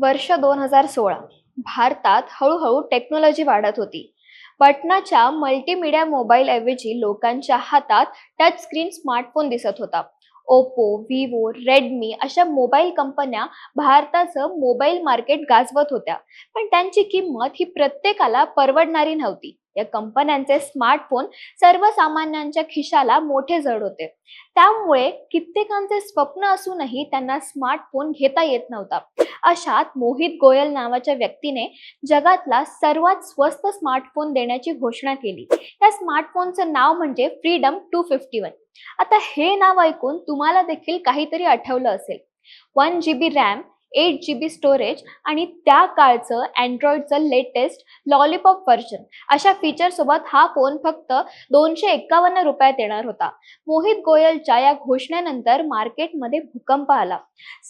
वर्ष दोन हजार सोळा. भारतात हळूहळू टेक्नॉलॉजी वाढत होती. बटनाच्या मल्टीमीडिया मोबाईल ऐवजी लोकांच्या हातात टच स्क्रीन स्मार्टफोन दिसत होता. ओप्पो विवो रेडमी अशा मोबाईल कंपन्या भारताचं मोबाईल मार्केट गाजवत होत्या. पण त्यांची किंमत ही प्रत्येकाला परवडणारी नव्हती. या कंपन्यांचे स्मार्टफोन सर्वसामान्यांच्या खिशाला मोठे जड होते. त्यामुळे कित्येकांचे स्वप्न असूनही त्यांना स्मार्टफोन घेता येत नव्हता. अशात मोहित गोयल नावाच्या व्यक्तीने जगातला सर्वात स्वस्त स्मार्टफोन देण्याची घोषणा केली. त्या स्मार्टफोनचं नाव म्हणजे फ्रीडम टू फिफ्टी वन आता हे नाव ऐकून तुम्हाला देखील काहीतरी आठवलं असेल. One G B RAM eight G B storage आणि त्या काळचं अँड्रॉइडचं लेटेस्ट लॉलीपॉप व्हर्जन अशा फीचर सोबत हा फोन फक्त दोनशे एक्कावन्न रुपयात येणार होता. मोहित गोयलच्या या घोषणेनंतर मार्केटमध्ये भूकंप आला.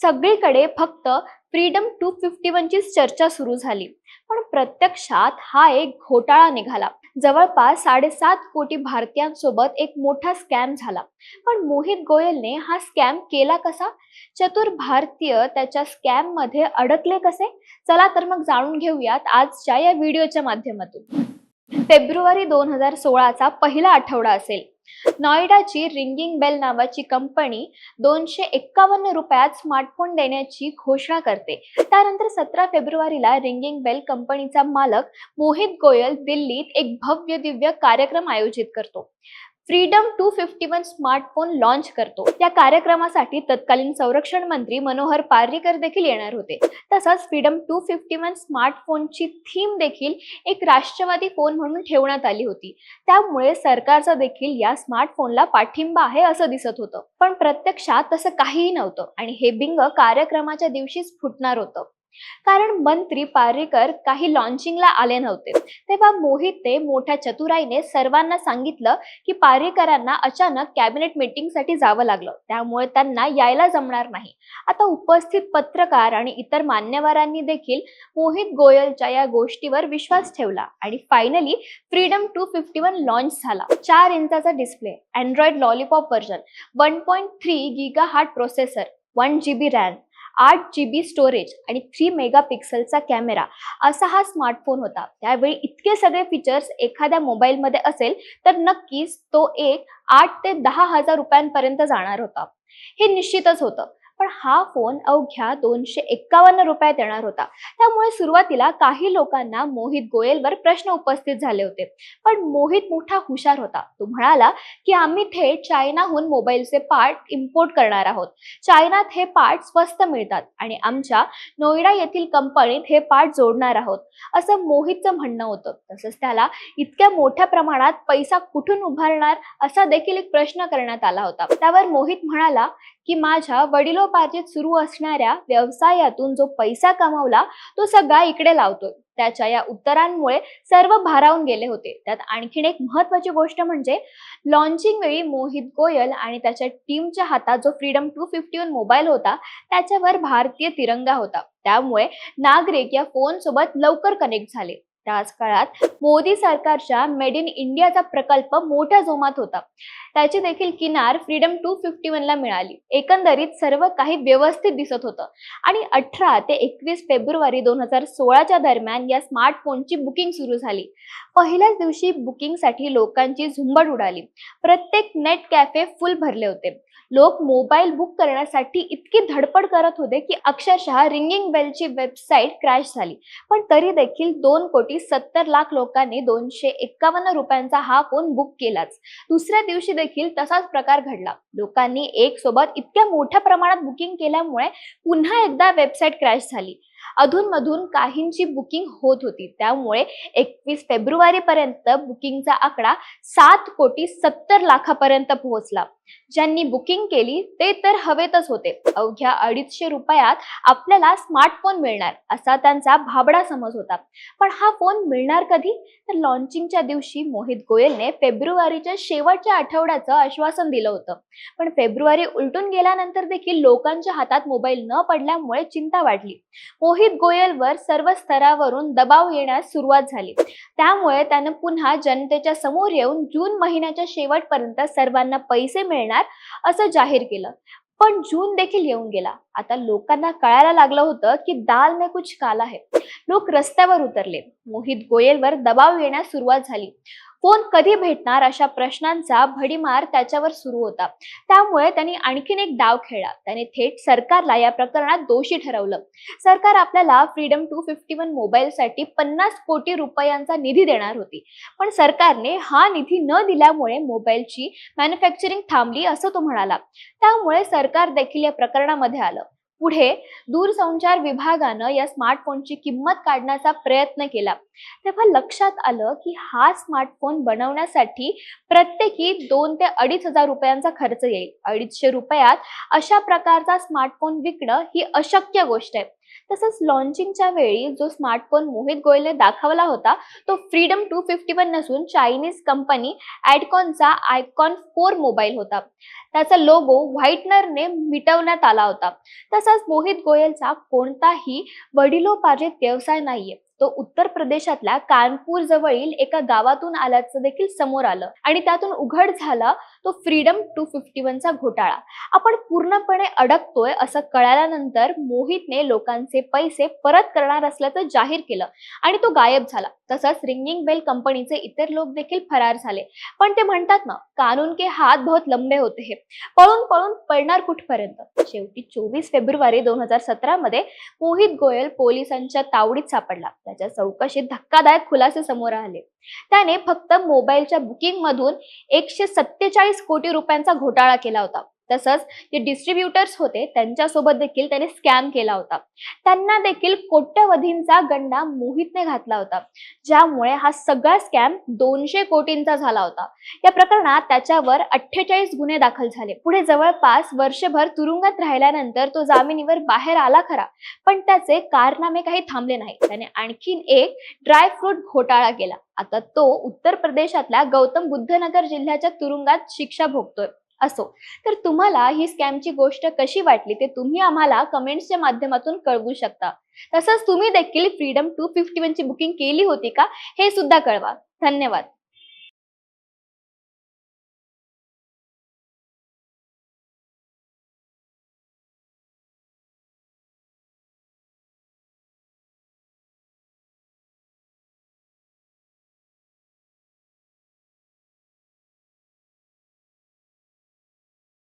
सगळीकडे फक्त फ्रीडम टू फिफ्टी वनचीच चर्चा सुरू झाली. पण प्रत्यक्षात हा एक घोटाळा निघाला. जवळपास साडेसात कोटी भारतीयांसोबत एक मोठा स्कॅम झाला. पण मोहित गोयलने हा स्कॅम केला कसा? चतुर भारतीय त्याच्या स्कॅममध्ये अडकले कसे? चला तर मग जाणून घेऊयात आजच्या या व्हिडिओच्या माध्यमातून. फेब्रुवारी दोन हजार सोळाचा पहिला आठवडा असेल. नॉयडाची रिंगिंग बेल नावाची कंपनी दोनशे एक्कावन्न रुपयात स्मार्टफोन देण्याची घोषणा करते. त्यानंतर सतरा फेब्रुवारीला रिंगिंग बेल कंपनीचा मालक मोहित गोयल दिल्लीत एक भव्य दिव्य कार्यक्रम आयोजित करतो. Freedom two fifty one smartphone launch करतो. त्या कार्यक्रमासाठी तत्कालीन संरक्षण मंत्री मनोहर पार्रीकर देखील येणार होते. तसंच फ्रीडम टू फिफ्टी वन स्मार्टफोनची थीम देखील एक राष्ट्रवादी फोन म्हणून ठेवण्यात आली होती. त्यामुळे सरकारचा देखील या स्मार्टफोनला पाठिंबा आहे असं दिसत होतं. पण प्रत्यक्षात तसं काहीही नव्हतं आणि हे बिंग कार्यक्रमाच्या दिवशीच फुटणार होतं. कारण मंत्री पार्रीकर काही लॉन्चिंगला आले नव्हते. तेव्हा मोहितने मोठ्या चतुराईने सर्वांना सांगितलं की पार्रीकरांना अचानक कॅबिनेट मीटिंगसाठी जावं लागलं. त्यामुळे त्यांना यायला जमणार नाही. आता उपस्थित पत्रकार आणि इतर मान्यवरांनी देखील मोहित गोयलच्या या गोष्टीवर विश्वास ठेवला आणि finally Freedom two fifty one launch झाला. चार इंचाचा display Android Lollipop version one point three gigahertz processor one G B RAM आठ जी बी स्टोरेज आणि थ्री मेगा पिक्सलचा कॅमेरा असा हा स्मार्टफोन होता. त्यावेळी इतके सगळे फीचर्स एखाद्या मोबाईलमध्ये असेल तर नक्कीच तो एक आठ ते दहा हजार रुपयांपर्यंत जाणार होता. हे निश्चितच होतं. पण हा फोन अवघ्या दोनशे एक्कावन्न रुपयात येणार होता. त्यामुळे सुरुवातीला काही लोकांना मोहित गोयलवर प्रश्न उपस्थित झाले होते. पण मोहित मोठा हुशार होता. तो म्हणाला की आम्ही थेट चायनाहून मोबाईलचे पार्ट इम्पोर्ट करणार आहोत. चायनात हे पार्ट स्वस्त मिळतात आणि आमच्या नोएडा येथील कंपनीत हे पार्ट जोडणार आहोत. असं मोहितचं म्हणणं होतं. तसंच त्याला इतक्या मोठ्या प्रमाणात पैसा कुठून उभारणार असा देखील एक प्रश्न करण्यात आला होता. त्यावर मोहित म्हणाला की माझ्या वडिलोपार्जित सुरू असणाऱ्या व्यवसायातून जो पैसा कमावला तो सगळा इकडे लावतोय. त्याच्या या उत्तरांमुळे सर्व भारावून गेले होते. त्यात आणखीन एक महत्वाची गोष्ट म्हणजे लॉन्चिंग वेळी मोहित गोयल आणि त्याच्या टीमच्या हातात जो Freedom two fifty one mobile होता त्याच्यावर भारतीय तिरंगा होता. त्यामुळे नागरिक या फोन सोबत लवकर कनेक्ट झाले. त्याच काळात मोदी सरकारच्या मेड इन इंडियाचा प्रकल्प मोठ्या जोमात होता. त्याची देखील किनार फ्रीडम टू फिफ्टी ला मिळाली. एकंदरीत सर्व काही व्यवस्थित दिसत होतं. आणि अठरा ते एकवीस फेब्रुवारी दोन हजार सोळाच्या दरम्यान या स्मार्टफोनची बुकिंग सुरू झाली. पहिल्याच दिवशी बुकिंगसाठी लोकांची झुंबड उडाली. प्रत्येक नेट कॅफे फुल भरले होते. लोक मोबाईल बुक करण्यासाठी इतकी धडपड करत होते की अक्षरशः रिंगिंग बेलची वेबसाईट क्रॅश झाली. पण तरी देखील दोन कोटी सत्तर लाख लोकांनी दोनशे एक्कावन्न रुपयांचा हा फोन बुक केलाच. दुसऱ्या दिवशी देखील तसाच प्रकार घडला. लोकांनी एक सोबत इतक्या मोठ्या प्रमाणात बुकिंग केल्यामुळे पुन्हा एकदा वेबसाईट क्रॅश झाली. अधूनमधून काहींची बुकिंग होत होती. त्यामुळे एकवीस फेब्रुवारी पर्यंत बुकिंगचा आकडा सात कोटी सत्तर लाखापर्यंत पोहोचला. ज्यांनी बुकिंग केली ते तर हवेतच होते. अवघ्या अडीचशे रुपयात आपल्याला स्मार्टफोन मिळणार असा त्यांचा भाबडा समज होता. पण हा फोन मिळणार कधी? तर लॉन्चिंगच्या दिवशी मोहित गोयलने फेब्रुवारीच्या शेवटच्या आठवड्याचं आश्वासन दिलं होतं. पण फेब्रुवारी उलटून गेल्यानंतर देखील लोकांच्या हातात मोबाईल न पडल्यामुळे चिंता वाढली. मोहित गोयलवर सर्व स्तरावरून दबाव येण्यास सुरुवात झाली. त्यामुळे त्यानं पुन्हा जनतेच्या समोर येऊन जून महिन्याच्या शेवटपर्यंत सर्वांना पैसे मिळणार असं जाहीर केलं. पण जून देखील येऊन गेला. आता लोकांना कळायला लागलं होतं की दाल में कुछ काला है. लोक रस्त्यावर उतरले. मोहित गोयलवर दबाव येण्यास सुरुवात झाली. फोन कधी भेटणार अशा प्रश्नांचा भडीमार त्याच्यावर सुरू होता. त्यामुळे त्यांनी आणखीन एक डाव खेळला. त्याने थेट सरकारला या प्रकरणात दोषी ठरवलं. सरकार आपल्याला फ्रीडम टू फिफ्टी वन मोबाईलसाठी पन्नास कोटी रुपयांचा निधी देणार होती. पण सरकारने हा निधी न दिल्यामुळे मोबाईलची मॅन्युफॅक्चरिंग थांबली असं तो म्हणाला. त्यामुळे सरकार देखील या प्रकरणामध्ये आलं. पुढे दूरसंचार विभागानं या स्मार्टफोनची किंमत काढण्याचा प्रयत्न केला. तेव्हा लक्षात आलं की हा स्मार्टफोन बनवण्यासाठी प्रत्येकी दोन ते अडीच हजार रुपयांचा खर्च येईल. अडीचशे रुपयात अशा प्रकारचा स्मार्टफोन विकणं ही अशक्य गोष्ट आहे. तसंच लॉन्चिंगच्या वेळी जो स्मार्टफोन मोहित गोयलने दाखवला होता तो फ्रीडम टू फिफ्टी वन नसून चायनीज कंपनी ॲडकॉनचा आयकॉन फोर मोबाईल होता. त्याचा लोगो व्हाईटनरने मिटवण्यात आला होता. तसंच मोहित गोयलचा कोणताही वडिलोपार्जित व्यवसाय नाहीये. तो उत्तर प्रदेशातल्या कानपूर जवळील एका गावातून आल्याचं देखील समोर आलं. आणि त्यातून उघड झाला तो फ्रीडम टू फिफ्टी वनचा घोटाळा. आपण पूर्णपणे अडकतोय असं कळाल्यानंतर मोहितने लोकांचे पैसे परत करणार असल्याचं जाहीर केलं. आणि तो गायब झाला. तसंच रिंगिंग बेल कंपनीचे इतर लोक देखील फरार झाले. पण ते म्हणतात ना कानून के हात बहुत लंबे होते हे. पळून पळून पळणार कुठपर्यंत? शेवटी चोवीस फेब्रुवारी दोन हजार सतरा मध्ये मोहित गोयल पोलिसांच्या तावडीत सापडला. त्याच्या चौकशीत धक्कादायक खुलासे समोर आले. त्याने फक्त मोबाईलच्या बुकिंग मधून एकशे सत्तेचाळीस कोटी रुपयांचा घोटाळा केला होता. तसंच जे डिस्ट्रीब्युटर्स होते त्यांच्यासोबत देखील त्याने स्कॅम केला होता. त्यांना देखील कोट्यवधींचा गंडा मोहितने घातला होता. ज्यामुळे हा सगळा स्कॅम दोनशे कोटींचा झाला होता. या प्रकरणात त्याच्यावर अठ्ठेचाळीस गुन्हे दाखल झाले. पुढे जवळपास वर्षभर तुरुंगात राहिल्यानंतर तो जामिनीवर बाहेर आला खरा. पण त्याचे कारनामे काही थांबले नाही त्याने आणखीन एक ड्रायफ्रूट घोटाळा केला. आता तो उत्तर प्रदेशातल्या गौतम बुद्धनगर जिल्ह्याच्या तुरुंगात शिक्षा भोगतोय. असो. तर तुम्हाला ही स्कॅमची गोष्ट कशी वाटली ते तुम्ही आम्हाला कमेंट्सच्या माध्यमातून कळवू शकता. तसंच तुम्ही देखील फ्रीडम टू फिफ्टी वनची बुकिंग केली होती का हे सुद्धा कळवा. धन्यवाद.